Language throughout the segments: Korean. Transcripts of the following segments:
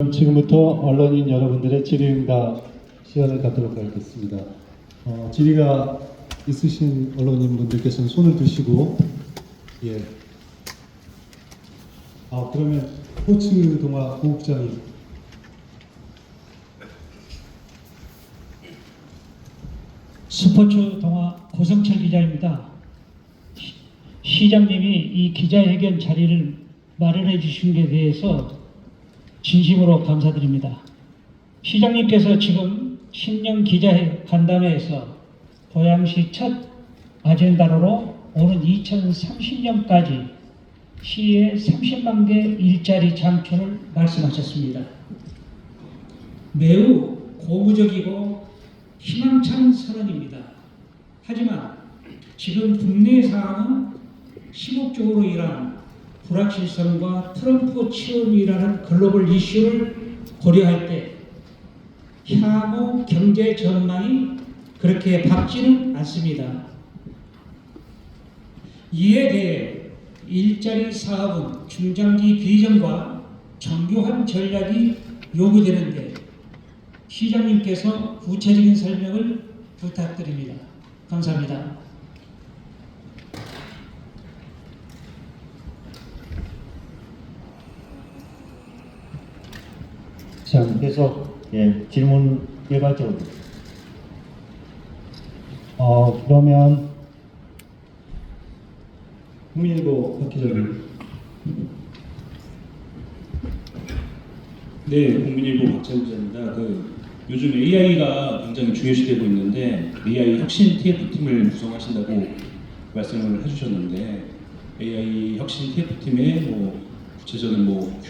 그럼 지금부터 언론인 여러분들의 질의응답 시간을 갖도록 하겠습니다. 어, 질의가 있으신 언론인 분들께서는 손을 드시고 예. 아 그러면 스포츠 동화 고국장님 스포츠 동화 고성철 기자입니다. 시- 시장님이 이 기자회견 자리를 마련해 주신 데 대해서 진심으로 감사드립니다. 시장님께서 지금 신년 기자회 간담회에서 고양시 첫 아젠다로 오는 2030년까지 시에 30만 개 일자리 창출을 말씀하셨습니다. 매우 고무적이고 희망찬 선언입니다. 하지만 지금 국내 상황은 시국적으로 일한 불확실성과 트럼프 취업이라는 글로벌 이슈를 고려할 때 향후 경제 전망이 그렇게 밝지는 않습니다. 이에 대해 일자리 사업은 중장기 비전과 정교한 전략이 요구되는데 시장님께서 구체적인 설명을 부탁드립니다. 감사합니다. 자 계속 예, 질문 일괄적으로 어, 그러면 국민일보 박 기자님 네, 국민일보 박재우 기자입니다. 그 요즘 AI가 굉장히 중요시되고 있는데 AI 혁신 TF팀을 구성하신다고 말씀을 해주셨는데 AI 혁신 TF팀의 뭐 구체적인 뭐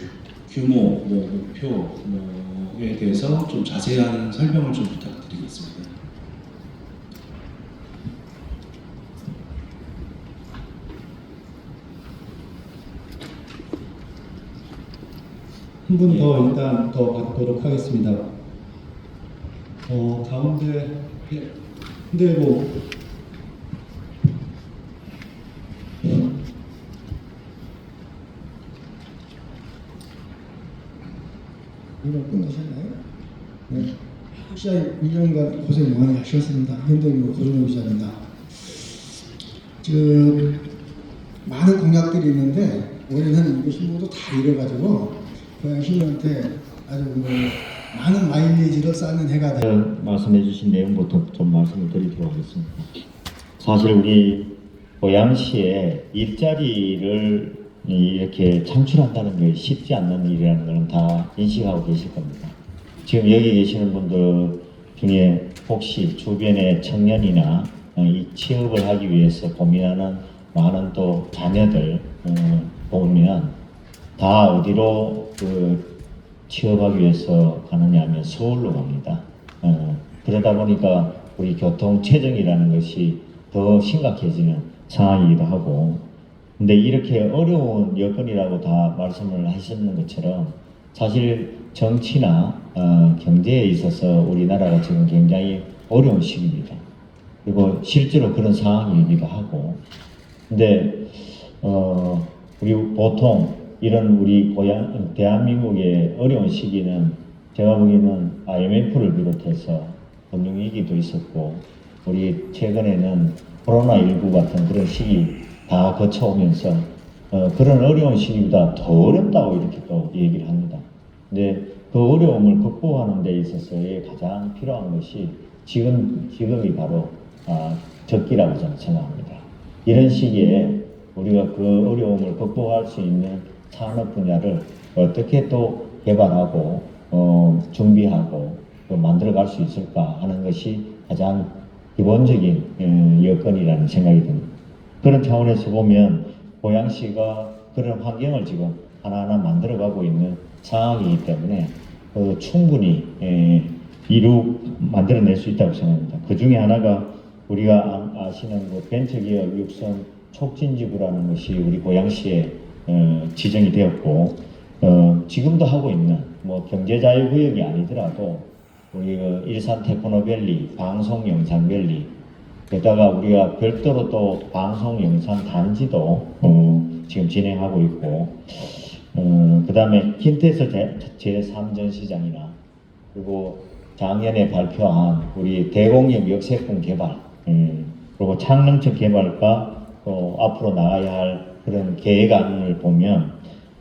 규, 규모, 뭐 목표 뭐에 대해서 좀 자세한 설명을 좀 부탁드리겠습니다. 한 분더 일단 더 받도록 하겠습니다. 어, 가운데 예, 흔들고 끝나셨나요? 네. 시장 1년간 고생 많이 하셨습니다. 현대인으로 고정호 기자입니다. 지금 많은 공약들이 있는데 올해는 이것이 모두 다 이뤄가지고 고양 시민한테 아주 뭐 많은 마일리지를 쌓는 해가 되 어, 말씀해 주신 내용부터 좀 말씀을 드리도록 하겠습니다. 사실 우리 고양시에 일자리를 이렇게 창출한다는 게 쉽지 않는 일이라는 것은 다 인식하고 계실 겁니다. 지금 여기 계시는 분들 중에 혹시 주변의 청년이나 어, 이 취업을 하기 위해서 고민하는 많은 또 자녀들 어, 보면 다 어디로 그 취업하기 위해서 가느냐 하면 서울로 갑니다. 어, 그러다 보니까 우리 교통 체증이라는 것이 더 심각해지는 상황이기도 하고 근데 이렇게 어려운 여건이라고 다 말씀을 하셨는 것처럼 사실 정치나 어, 경제에 있어서 우리나라가 지금 굉장히 어려운 시기입니다. 그리고 실제로 그런 상황이기도 하고 근데 어, 우리 보통 이런 우리 고향 대한민국의 어려운 시기는 제가 보기에는 IMF를 비롯해서 금융위기도 있었고 우리 최근에는 코로나19 같은 그런 시기 다 거쳐오면서 어, 그런 어려운 시기보다 더 어렵다고 이렇게 또 얘기를 합니다. 근데 그 어려움을 극복하는 데 있어서의 가장 필요한 것이 지금 지금이 바로 아, 적기라고 저는 생각합니다. 이런 시기에 우리가 그 어려움을 극복할 수 있는 산업 분야를 어떻게 또 개발하고 어, 준비하고 또 만들어갈 수 있을까 하는 것이 가장 기본적인 어, 여건이라는 생각이 듭니다. 그런 차원에서 보면 고양시가 그런 환경을 지금 하나하나 만들어가고 있는 상황이기 때문에 어, 충분히 에, 이루 만들어낼 수 있다고 생각합니다. 그 중에 하나가 우리가 아- 아시는 그 벤처기업 육성 촉진지구라는 것이 우리 고양시에 어, 지정이 되었고 어, 지금도 하고 있는 뭐 경제자유구역이 아니더라도 우리 그 일산 테크노밸리, 방송영상밸리 게다가 우리가 별도로 또 방송 영상 단지도 어, 지금 진행하고 있고 어, 그 다음에 킨테스 제3전 시장이나 그리고 작년에 발표한 우리 대공역 역세권 개발 음, 그리고 창릉청 개발과 또 앞으로 나가야 할 그런 계획안을 보면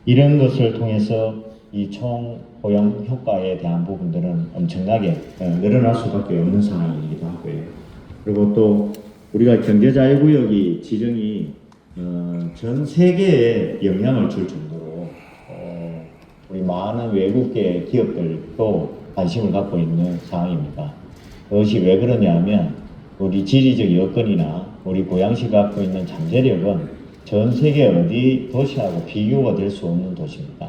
이런 것을 통해서 이 총 고용 효과에 대한 부분들은 엄청나게 어, 늘어날 수밖에 없는 상황이기도 하고요. 그리고 또 우리가 경제자유구역이 지정이 어, 전 세계에 영향을 줄 정도로 어, 우리 많은 외국계 기업들도 관심을 갖고 있는 상황입니다. 그것이 왜 그러냐면 우리 지리적 여건이나 우리 고양시 갖고 있는 잠재력은 전 세계 어디 도시하고 비교가 될 수 없는 도시입니다.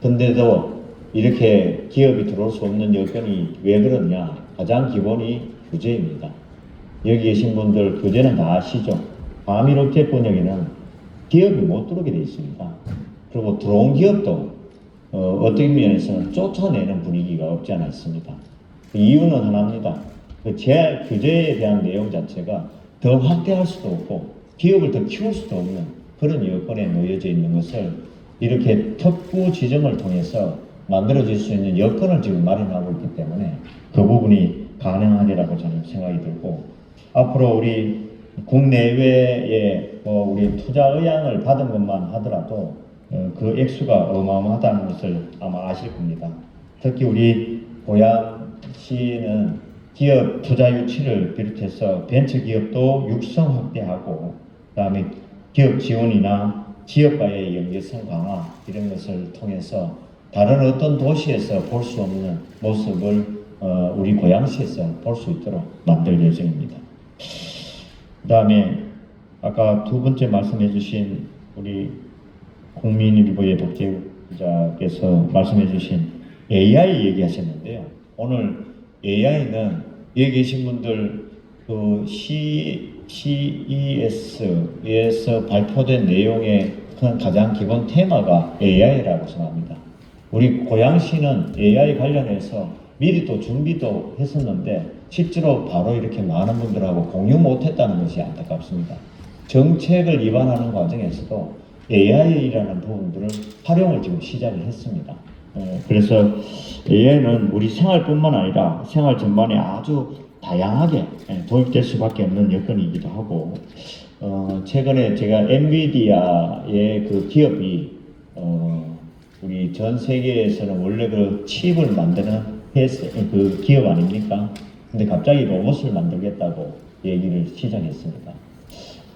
근데도 이렇게 기업이 들어올 수 없는 여건이 왜 그러냐? 가장 기본이 규제입니다. 여기 계신 분들 규제는 다 아시죠? 과밀업체권역에는 기업이 못 들어오게 돼 있습니다. 그리고 들어온 기업도 어, 어떤 면에서는 쫓아내는 분위기가 없지 않아 있습니다. 그 이유는 하나입니다. 그 제 규제에 대한 내용 자체가 더 확대할 수도 없고 기업을 더 키울 수도 없는 그런 여건에 놓여져 있는 것을 이렇게 특구 지정을 통해서 만들어질 수 있는 여건을 지금 마련하고 있기 때문에 그 부분이 가능하리라고 저는 생각이 들고 앞으로 우리 국내외에 뭐 우리 투자 의향을 받은 것만 하더라도 어, 그 액수가 어마어마하다는 것을 아마 아실 겁니다. 특히 우리 고양시는 기업 투자 유치를 비롯해서 벤처 기업도 육성 확대하고 그다음에 기업 지원이나 지역과의 연계성 강화 이런 것을 통해서 다른 어떤 도시에서 볼 수 없는 모습을 어, 우리 고양시에서 볼 수 있도록 만들 예정입니다. 그 다음에 아까 두 번째 말씀해 주신 우리 국민일보의 복제 기자께서 말씀해 주신 AI 얘기하셨는데요. 오늘 AI는 여기 계신 분들 그 C, CES에서 발표된 내용의 큰 가장 기본 테마가 AI라고 생각합니다. 우리 고양시는 AI 관련해서 미리 또 준비도 했었는데 실제로 바로 이렇게 많은 분들하고 공유 못했다는 것이 안타깝습니다. 정책을 입안하는 과정에서도 AI라는 부분들을 활용을 지금 시작을 했습니다. 어, 그래서 AI는 우리 생활뿐만 아니라 생활 전반에 아주 다양하게 예, 도입될 수밖에 없는 여건이기도 하고 어, 최근에 제가 엔비디아의 그 기업이 어, 우리 전 세계에서는 원래 그 칩을 만드는 회사, 그 기업 아닙니까? 근데 갑자기 로봇을 만들겠다고 얘기를 시작했습니다.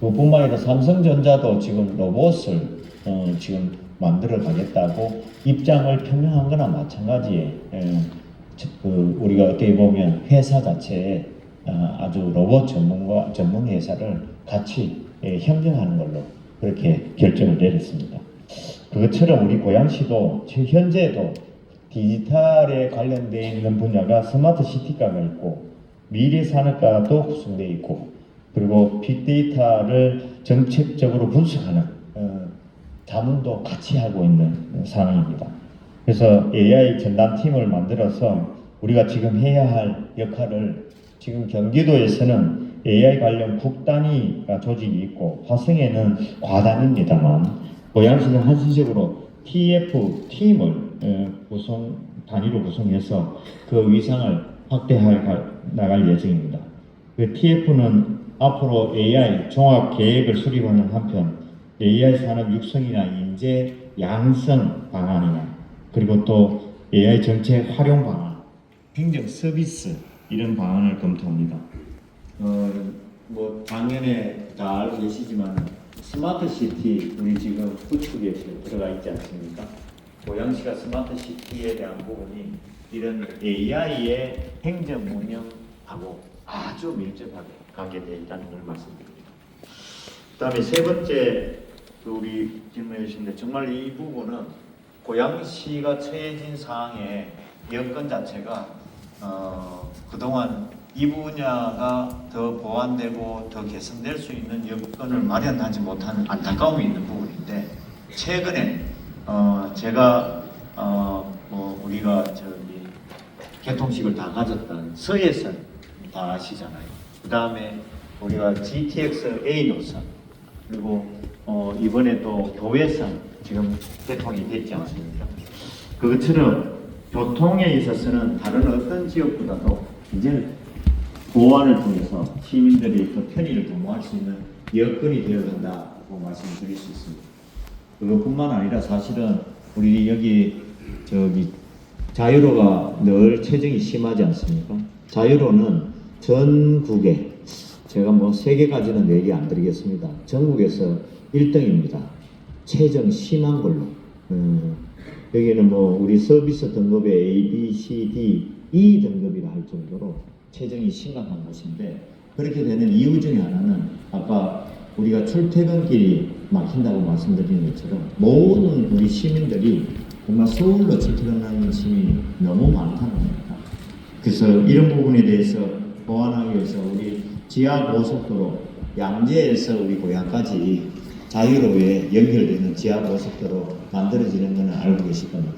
그뿐만 아니라 삼성전자도 지금 로봇을 어, 지금 만들어 가겠다고 입장을 표명한 거나 마찬가지에 예, 저- 그 우리가 어떻게 보면 회사 자체에 아, 아주 로봇 전문가 전문 회사를 같이 예, 형성하는 걸로 그렇게 결정을 내렸습니다. 그것처럼 우리 고양시도 지- 현재도 디지털에 관련되어 있는 분야가 스마트 시티가가 있고 미래 산업가도 구성되어 있고 그리고 빅데이터를 정책적으로 분석하는 어, 자문도 같이 하고 있는 상황입니다. 그래서 AI 전담팀을 만들어서 우리가 지금 해야 할 역할을 지금 경기도에서는 AI 관련 국단위가 조직이 있고 화성에는 과단입니다만 고양시는 한시적으로 TF 팀을 어, 구성 단위로 구성해서 그 위상을 확대해 가- 나갈 예정입니다. 그 TF는 앞으로 AI 종합 계획을 수립하는 한편 AI 산업 육성이나 인재 양성 방안이나 그리고 또 AI 정책 활용 방안, 행정 서비스 이런 방안을 검토합니다. 어, 뭐 작년에 다 알고 계시지만 스마트 시티 우리 지금 구축에 들어가 있지 않습니까? 고양시가 스마트 시티에 대한 부분이 이런 AI의 행정 운영하고 아주 밀접하게 관계되어 있다는 걸 말씀드립니다. 그 다음에 세 번째 그 우리 질문해 주신데 정말 이 부분은 고양시가 처해진 상황의 여건 자체가 어, 그동안 이 분야가 더 보완되고 더 개선될 수 있는 여건을 마련하지 못하는 안타까움이 있는 부분인데 최근에 어, 제가 어, 뭐 우리가 저기 개통식을 다 가졌던 서해선 다 아시잖아요. 그 다음에 우리가 GTX A 노선 그리고 어, 이번에 또 교외선 지금 개통이 됐지 않습니까? 그것처럼 교통에 있어서는 다른 어떤 지역보다도 이제 보완을 통해서 시민들이 더 편의를 도모할 수 있는 여건이 되어간다고 말씀드릴 수 있습니다. 그것뿐만 아니라 사실은 우리 여기 저기 자유로가 늘 체증이 심하지 않습니까? 자유로는 전국에 제가 뭐 세 개까지는 얘기 안 드리겠습니다. 전국에서 1등입니다. 체증 심한 걸로. 음, 여기는 뭐 우리 서비스 등급의 A, B, C, D, E 등급이라 할 정도로 체증이 심각한 곳인데 그렇게 되는 이유 중에 하나는 아까 우리가 출퇴근길이 막힌다고 말씀드린 것처럼 모든 우리 시민들이 정말 서울로 출퇴근하는 시민이 너무 많다는 겁니다. 그래서 이런 부분에 대해서 보완하기 위해서 우리 지하 고속도로 양재에서 우리 고향까지 자유로에 연결되는 지하 고속도로 만들어지는 것은 알고 계실 겁니다.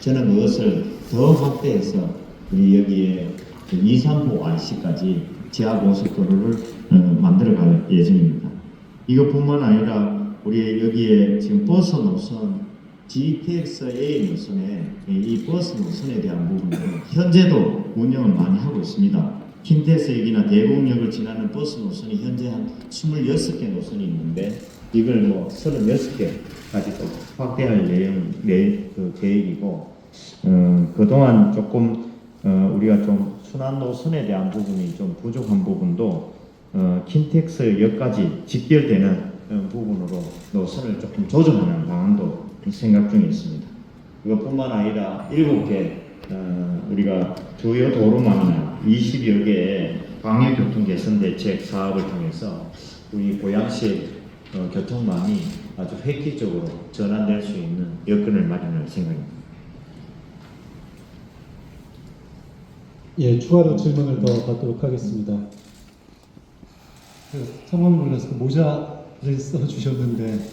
저는 그것을 더 확대해서 우리 여기에 2, 3호 RC까지 지하 고속도로를 어, 만들어갈 예정입니다. 이것뿐만 아니라 우리 여기에 지금 버스 노선 GTX-A 노선에 이 버스 노선에 대한 부분은 현재도 운영을 많이 하고 있습니다. 킨텍스역이나 대곡역을 지나는 버스 노선이 현재 한 26개 노선이 있는데 이걸 뭐 36개까지 또 확대할 내용, 내, 그 계획이고 어, 그동안 조금 어, 우리가 좀 순환 노선에 대한 부분이 좀 부족한 부분도 어, 킨텍스 역까지 직결되는 어, 부분으로 노선을 조금 조정하는 방안도 생각 중에 있습니다. 이것뿐만 아니라 7개 어, 우리가 주요 도로망이나 20여 개의 광역교통 개선 대책 사업을 통해서 우리 고양시 어, 교통망이 아주 획기적으로 전환될 수 있는 여건을 마련할 생각입니다. 예, 추가로 질문을 더 받도록 하겠습니다. 그 상황 몰라서 그 모자 를 써주셨는데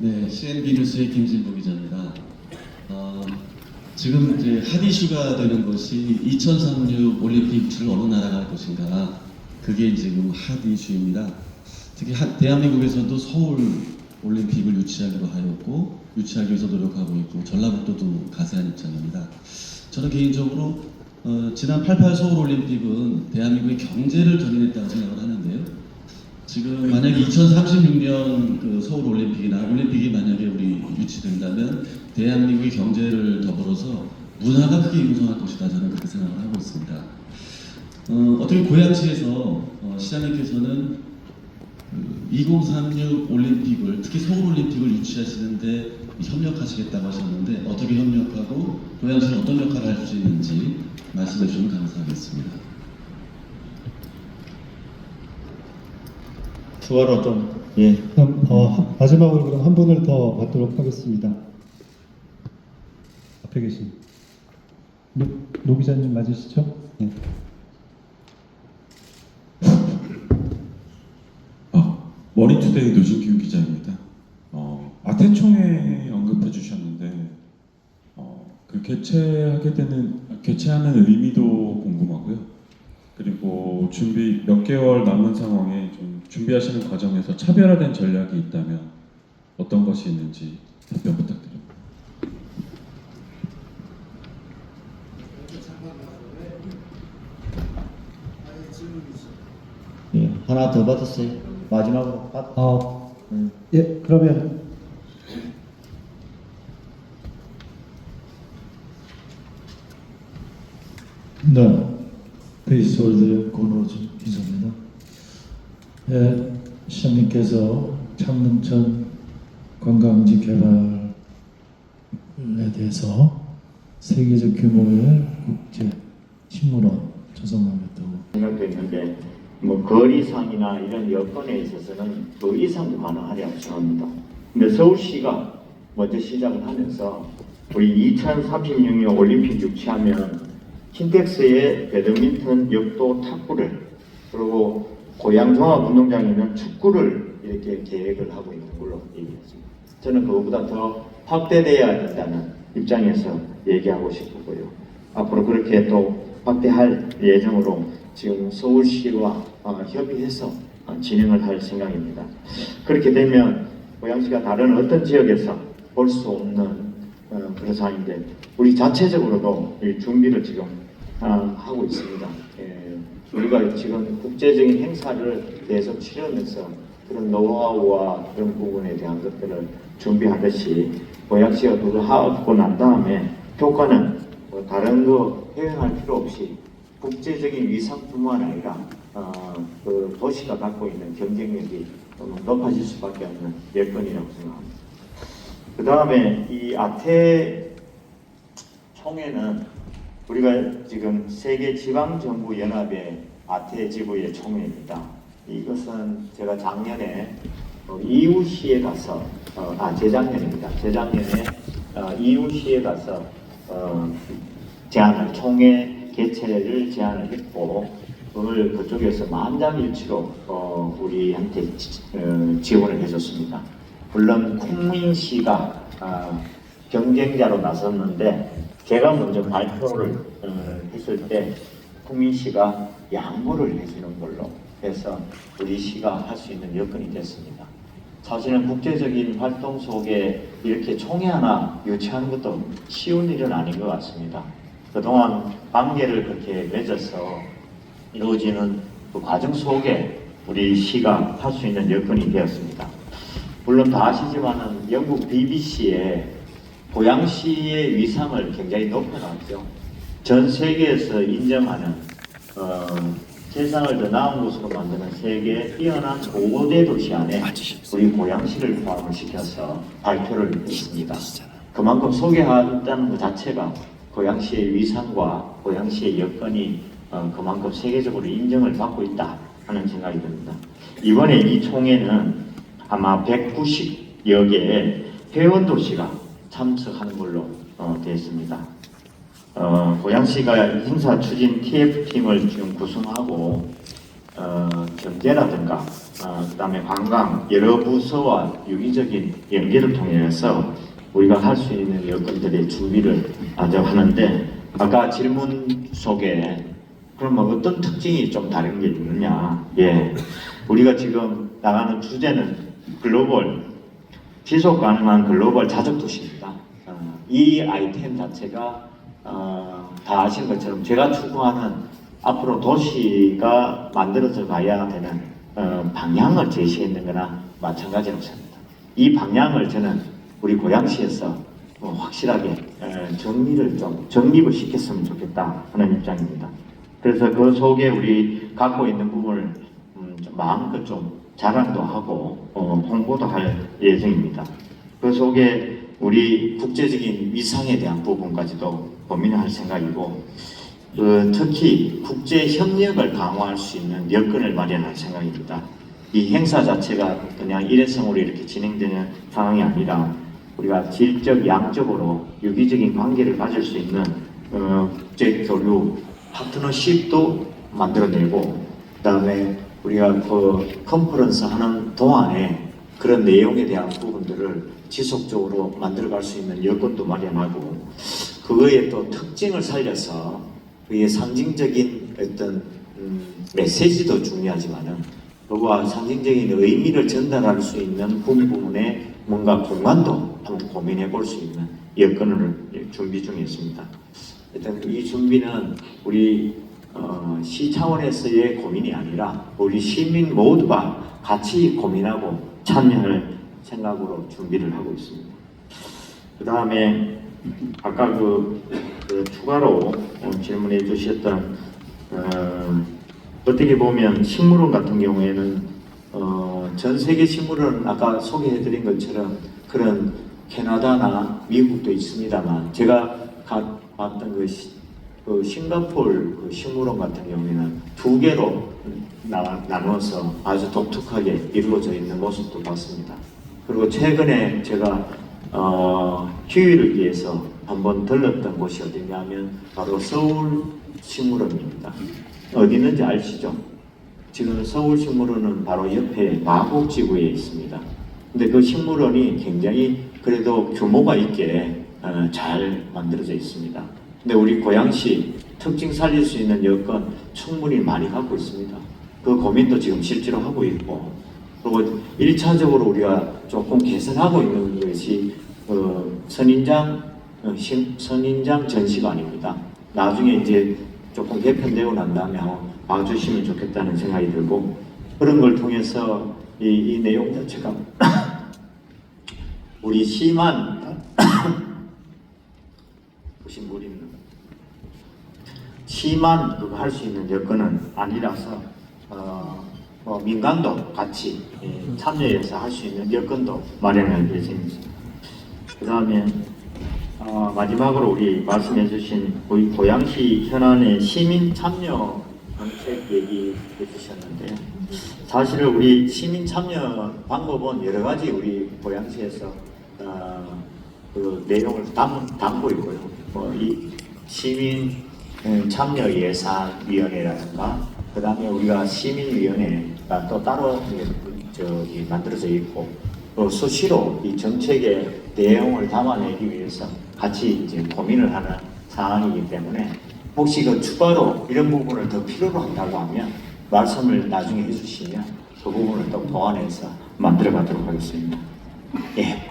네, CNB 뉴스의 김진보 기자입니다. 어, 지금 이제 핫 이슈가 되는 것이 2036 올림픽 주를 어느 나라가 할 것인가 그게 지금 핫 이슈입니다. 특히 한- 대한민국에서도 서울 올림픽을 유치하기로 하였고 유치하기 위해서 노력하고 있고 전라북도도 가세한 입장입니다. 저는 개인적으로 어, 지난 88 서울 올림픽은 대한민국의 경제를 견인했다고 생각을 하는데요. 지금 만약에 2036년 그 서울 올림픽이나 올림픽이 만약에 우리 유치된다면 대한민국의 경제를 더불어서 문화가 크게 융성할 것이다 저는 그렇게 생각을 하고 있습니다. 어, 어떻게 고양시에서 어, 시장님께서는 그 2036 올림픽을 특히 서울 올림픽을 유치하시는데 협력하시겠다고 하셨는데 어떻게 협력하고 고양시는 어떤 역할을 할 수 있는지 말씀해 주시면 감사하겠습니다. 추가로 좀 예. 그럼 어, 한- 마지막으로 그럼 한 분을 더 받도록 하겠습니다. 앞에 계신 노, 노 기자님 맞으시죠? 예. 아, 머니투데이 노진규 기자입니다. 어, 아태총회 언급해 주셨는데 어, 그 개최하게 되는 개최하는 의미도 궁금하고요. 그리고 준비 몇 개월 남은 상황에 좀 준비하시는 과정에서 차별화된 전략이 있다면 어떤 것이 있는지 답변 부탁드립니다. 예. 하나 더 받았어요. 마지막으로 받. 아, 음. 예, 그러면 네, 베이스홀드 권호준 기자입니다. 예, 시장님께서 창릉천 관광지 개발에 대해서 세계적 규모의 국제 식물원 조성하겠다고 생각도 있는데 뭐 거리상이나 이런 여건에 있어서는 그 이상도 가능하리라고 생각합니다. 근데 서울시가 먼저 시작을 하면서 우리 2036년 올림픽 유치하면 킨텍스의 배드민턴, 역도, 탁구를 그리고 고양 종합운동장에는 축구를 이렇게 계획을 하고 있는 걸로 얘기했습니다. 저는 그거보다 더 확대돼야 된다는 입장에서 얘기하고 싶고요. 앞으로 그렇게 또 확대할 예정으로 지금 서울시와 어, 협의해서 어, 진행을 할 생각입니다. 그렇게 되면 고양시가 다른 어떤 지역에서 볼 수 없는 어, 그런 상황인데 우리 자체적으로도 이 준비를 지금 아, 하고 있습니다. 예, 우리가 지금 국제적인 행사를 계속 치르면서 그런 노하우와 그런 부분에 대한 것들을 준비하듯이 고양시가 그걸 하고 난 다음에 효과는 뭐 다른 거 표현할 필요 없이 국제적인 위상뿐만 아니라 어, 그 도시가 갖고 있는 경쟁력이 좀 높아질 수밖에 없는 여건이라고 생각합니다. 그 다음에 이 아태 총회는 우리가 지금 세계 지방 정부 연합의 아태 지부의 총회입니다. 이것은 제가 작년에 어, 이웃시에 가서 어, 아 재작년입니다. 재작년에 어, 이웃시에 가서 어, 제안을 총회 개최를 제안을 했고 그걸 그쪽에서 만장일치로 어, 우리한테 지, 어, 지원을 해줬습니다. 물론 콩민시가 아, 경쟁자로 나섰는데 제가 먼저 발표를 어, 했을 때 콩민시가 양보를 해주는 걸로 해서 우리 시가 할 수 있는 여건이 됐습니다. 사실은 국제적인 활동 속에 이렇게 총회 하나 유치하는 것도 쉬운 일은 아닌 것 같습니다. 그동안 관계를 그렇게 맺어서 이루어지는 그 과정 속에 우리 시가 할 수 있는 여건이 되었습니다. 물론 다 아시지만은 영국 BBC에 고양시의 위상을 굉장히 높여놨죠. 전 세계에서 인정하는 어, 세상을 더 나은 곳으로 만드는 세계 뛰어난 5대 도시 안에 우리 고양시를 포함을 시켜서 발표를 했습니다. 그만큼 소개한다는 것 자체가 고양시의 위상과 고양시의 여건이 어, 그만큼 세계적으로 인정을 받고 있다 하는 생각이 듭니다. 이번에 이 총회는 아마 190여 개의 회원 도시가 참석하는 걸로 어, 되었습니다. 어, 고양시가 행사 추진 TF팀을 지금 구성하고 어, 경제라든가 어, 그다음에 관광 여러 부서와 유기적인 연계를 통해서 우리가 할 수 있는 여건들의 준비를 아주 하는데 아까 질문 속에 그러면 어떤 특징이 좀 다른 게 있느냐? 예, 우리가 지금 나가는 주제는 글로벌 지속 가능한 글로벌 자적 도시입니다. 어, 이 아이템 자체가 어, 다 아시는 것처럼 제가 추구하는 앞으로 도시가 만들어져 가야 되는 어, 방향을 제시했는 거나 마찬가지라고 생각합니다. 이 방향을 저는 우리 고양시에서 어, 확실하게 어, 정리를 좀 정립을 시켰으면 좋겠다 하는 입장입니다. 그래서 그 속에 우리 갖고 있는 부분을 음, 좀 마음껏 좀 자랑도 하고 어, 홍보도 할 예정입니다. 그 속에 우리 국제적인 위상에 대한 부분까지도 고민을 할 생각이고 그 특히 국제 협력을 강화할 수 있는 여건을 마련할 생각입니다. 이 행사 자체가 그냥 일회성으로 이렇게 진행되는 상황이 아니라 우리가 질적, 양적으로 유기적인 관계를 가질 수 있는 어, 국제 교류 파트너십도 만들어내고 그다음에 우리가 그 컨퍼런스 하는 동안에 그런 내용에 대한 부분들을 지속적으로 만들어갈 수 있는 여건도 마련하고 그거의 또 특징을 살려서 그의 상징적인 어떤 음, 메시지도 중요하지만은 그와 상징적인 의미를 전달할 수 있는 부분에 뭔가 공간도 한번 고민해 볼 수 있는 여건을 준비 중에 있습니다. 일단 이 준비는 우리 어, 시 차원에서의 고민이 아니라 우리 시민 모두가 같이 고민하고 참여할 생각으로 준비를 하고 있습니다. 그 다음에 아까 그, 그 추가로 어, 질문해 주셨던 어, 어떻게 보면 식물원 같은 경우에는 어, 전 세계 식물원 아까 소개해 드린 것처럼 그런 캐나다나 미국도 있습니다만 제가 가, 봤던 그, 시, 그 싱가폴 그 식물원 같은 경우에는 두 개로 나, 나눠서 아주 독특하게 이루어져 있는 모습도 봤습니다. 그리고 최근에 제가 어, 휴일을 위해서 한번 들렀던 곳이 어디냐면 바로 서울 식물원입니다. 어디 있는지 아시죠? 지금 서울 식물원은 바로 옆에 마곡지구에 있습니다. 근데 그 식물원이 굉장히 그래도 규모가 있게 어, 잘 만들어져 있습니다. 근데 우리 고양시 특징 살릴 수 있는 여건 충분히 많이 갖고 있습니다. 그 고민도 지금 실제로 하고 있고 그리고 1차적으로 우리가 조금 개선하고 있는 것이 어, 선인장 어, 신- 선인장 전시관입니다. 나중에 이제 조금 개편되고 난 다음에 봐주시면 좋겠다는 생각이 들고 그런 걸 통해서 이, 이 내용 자체가 우리 물 있는 시만 그거 할 수 있는 여건은 아니라서 어, 뭐 민간도 같이 예, 참여해서 할 수 있는 여건도 마련할 예정입니다. 그 다음에 어, 마지막으로 우리 말씀해 주신 우리 고양시 현안의 시민 참여 정책 얘기해 주셨는데요. 사실 우리 시민 참여 방법은 여러 가지 우리 고양시에서 어, 그 내용을 담, 담고 있고요. 뭐이 시민 음, 참여 예산위원회라든가 그 다음에 우리가 시민위원회가 또 따로 저기 만들어져 있고 또 수시로 이 정책의 내용을 담아내기 위해서 같이 이제 고민을 하는 상황이기 때문에 혹시 그 추가로 이런 부분을 더 필요로 한다고 하면 말씀을 나중에 해주시면 그 부분을 또 보완해서 만들어 가도록 하겠습니다. 예.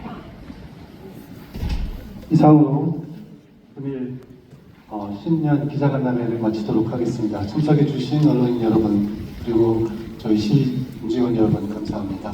이상으로 금일 어, 신년 기자간담회를 마치도록 하겠습니다. 참석해주신 언론인 여러분 그리고 저희 시 임직원 여러분 감사합니다.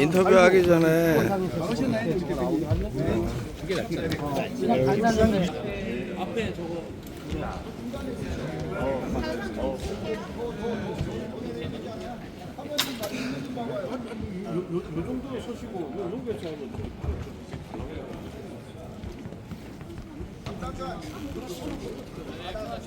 인터뷰하기 전에.